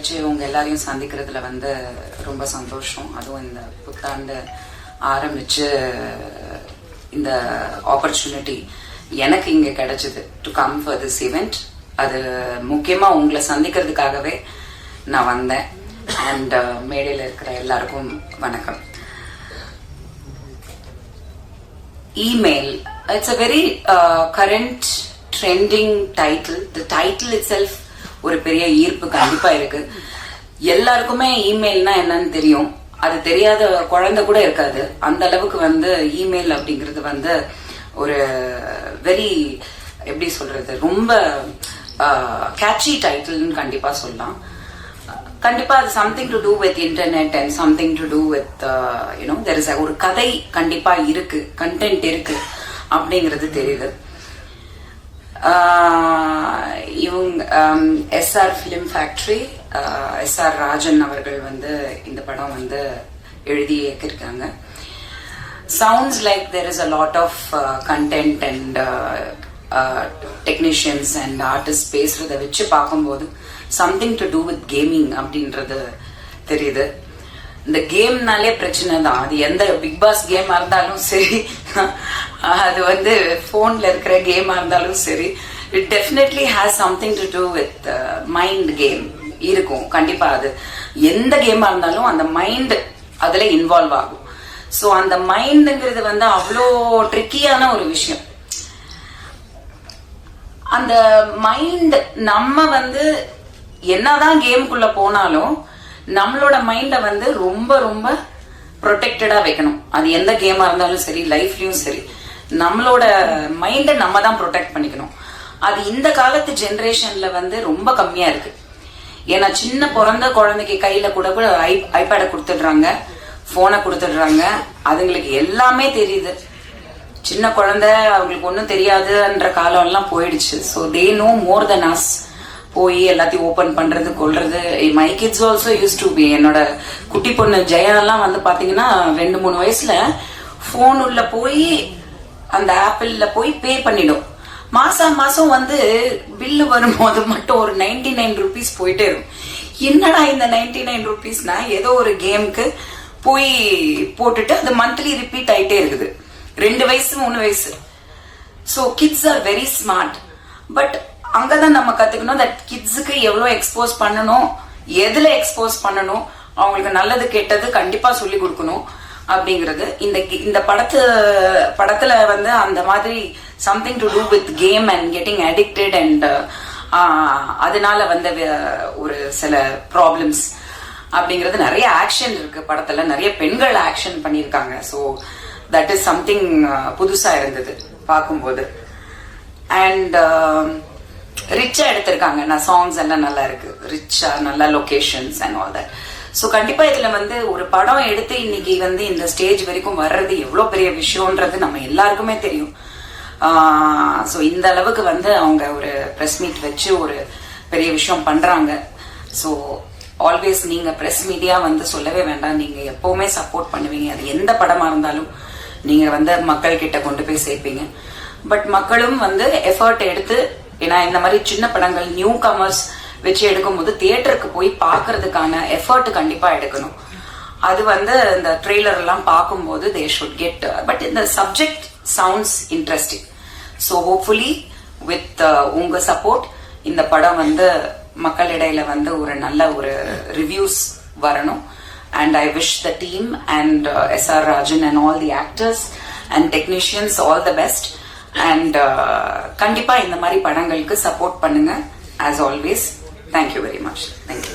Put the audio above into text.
வச்சு உங்க எல்லாரையும் சந்திக்கிறதுல வந்து ரொம்ப சந்தோஷம். அதுவும் இந்த புத்தாண்டு ஆரம்பிச்சு இந்த ஆப்பர்ச்சுனிட்டி எனக்கு இங்க கிடைச்சது to come for this event அது முக்கியமா உங்களை சந்திக்கிறதுக்காகவே நான் வந்தேன். அண்ட் uh, மேடையில் இருக்கிற எல்லாருக்கும் வணக்கம். Email it's a very current trending title the title itself ஒரு பெரிய ஈர்ப்பு கண்டிப்பா இருக்கு. எல்லாருக்குமே இமெயில்னா என்னன்னு தெரியும். அது தெரியாத குழந்தை கூட இருக்காது. அந்த அளவுக்கு வந்து இமெயில் அப்படிங்கிறது வந்து ஒரு வெரி எப்படி சொல்றது ரொம்ப கேட்சி டைட்டில்னு கண்டிப்பா சொல்லலாம். கண்டிப்பா அது something to do with internet and something to do with you know there is ஒரு கதை கண்டிப்பா இருக்கு. கண்டென்ட் இருக்கு. அப்படிங்கிறது தெரியுது. இவங்க SR film factory SR Rajan அவர்கள் வந்து இந்த படம் வந்து எழுதி இயக்கியிருக்காங்க. Sounds like there is a lot of content and technicians and artist பேசுறத வச்சு பார்க்கும்போது something to do with gaming அப்படின்றது தெரியுது. இந்த கேம்னாலே பிரச்சனை தான். அது எந்த பிக் பாஸ் கேமா இருந்தாலும் சரி அது வந்து ஃபோனில் இருக்கிற கேமாக இருந்தாலும் சரி it definitely has something to do with mind game இருக்கும் கண்டிப்பாக அது. எந்த கேமாக இருந்தாலும் அந்த மைண்ட் அதில் இன்வால்வ் ஆகும். ஸோ அந்த மைண்டுங்கிறது வந்து அவ்வளோ ட்ரிக்கியான ஒரு விஷயம். அந்த மைண்ட் நம்ம வந்து என்னதான் கேமுக்குள்ள போனாலும் நம்மளோட மைண்ட வந்து ரொம்ப ரொம்ப ப்ரொடெக்டடாக வைக்கணும். அது எந்த கேமாக இருந்தாலும் சரி லைஃப்லையும் சரி. நம்மளோட மைண்டை நம்ம தான் ப்ரொடெக்ட் பண்ணிக்கணும். அது இந்த காலத்து ஜென்ரேஷனில் வந்து ரொம்ப கம்மியாக இருக்குது ஏன்னா சின்ன பிறந்த குழந்தைக்கு கையில் கூட கூட ஐ ஐபேடை கொடுத்துடுறாங்க ஃபோனை கொடுத்துடுறாங்க. அதுங்களுக்கு எல்லாமே தெரியுது. சின்ன குழந்தை அவங்களுக்கு ஒன்றும் தெரியாதுன்ற காலம்லாம் போயிடுச்சு. So they know more than us போய் எல்லாத்தையும் ஓப்பன் பண்றது கொள்றது my kids also used to be என்னோட குட்டி பொண்ணு ஜெயாலாம் வந்து பாத்தீங்கன்னா ரெண்டு மூணு வயசுல போன் உள்ள போய் அந்த ஆப்பிள்ல போய் பே பண்ணிடும். மாசம் மாசம் வந்து பில்லு வரும்போது மட்டும் ஒரு நைன்டி நைன் ருபீஸ் போயிட்டே இருக்கும். என்னடா இந்த நைன்டி நைன் ருபீஸ்னா ஏதோ ஒரு கேமுக்கு போய் போட்டுட்டு அது மந்த்லி ரிப்பீட் ஆயிட்டே இருக்குது. ரெண்டு வயசு மூணு வயசு. So kids are very smart but அங்கதான் நம்ம கத்துக்கணும். தட் கிட்ஸுக்கு எவ்வளவு எக்ஸ்போஸ் பண்ணணும் எதுல எக்ஸ்போஸ் பண்ணணும் அவங்களுக்கு நல்லது கெட்டது கண்டிப்பா சொல்லி கொடுக்கணும் அப்படிங்கிறது. இந்த இந்த படத்து படத்துல வந்து அந்த மாதிரி something to do with game and getting addicted and அதனால வந்த ஒரு சில ப்ராப்ளம்ஸ் அப்படிங்கிறது நிறைய ஆக்ஷன் இருக்கு படத்துல. நிறைய பெண்கள் ஆக்ஷன் பண்ணியிருக்காங்க. ஸோ தட் இஸ் சம்திங் புதுசா இருந்தது பார்க்கும்போது. அண்ட் ரிச்சா எடுத்திருக்காங்க. நான் சாங்ஸ் எல்லாம் நல்லா இருக்கு. ரிச்சா நல்ல locations and all that so கண்டிப்பா இதுல வந்து ஒரு படம் எடுத்து இன்னைக்கு வந்து இந்த ஸ்டேஜ் வரைக்கும் வர்றது எவ்வளோ பெரிய விஷயம்ன்றது நம்ம எல்லாருக்குமே தெரியும். ஸோ இந்த அளவுக்கு வந்து அவங்க ஒரு ப்ரெஸ் மீட் வச்சு ஒரு பெரிய விஷயம் பண்றாங்க. ஸோ ஆல்வேஸ் நீங்க ப்ரெஸ் மீடியா வந்து சொல்லவே வேண்டாம். நீங்க எப்பவுமே சப்போர்ட் பண்ணுவீங்க. அது எந்த படமா இருந்தாலும் நீங்க வந்து மக்கள் கிட்ட கொண்டு போய் சேர்ப்பீங்க. பட் மக்களும் வந்து எஃபர்ட் எடுத்து ஏன்னா இந்த மாதிரி சின்ன படங்கள் நியூ கமர்ஸ் வச்சு எடுக்கும்போது தியேட்டருக்கு போய் பார்க்கறதுக்கான எஃபர்ட் கண்டிப்பாக எடுக்கணும். அது வந்து இந்த ட்ரெய்லர் எல்லாம் பார்க்கும்போது தே ஷுட் கெட் பட் இந்த subject sounds interesting so hopefully with உங்க சப்போர்ட் இந்த படம் வந்து மக்களிடையில வந்து ஒரு நல்ல ஒரு ரிவ்யூஸ் வரணும். And I wish the team and S R Rajan and all the actors and technicians all the best and uh, கண்டிப்பாக இந்த மாதிரி படங்களுக்கு சப்போர்ட் பண்ணுங்க. As always thank you very much thank you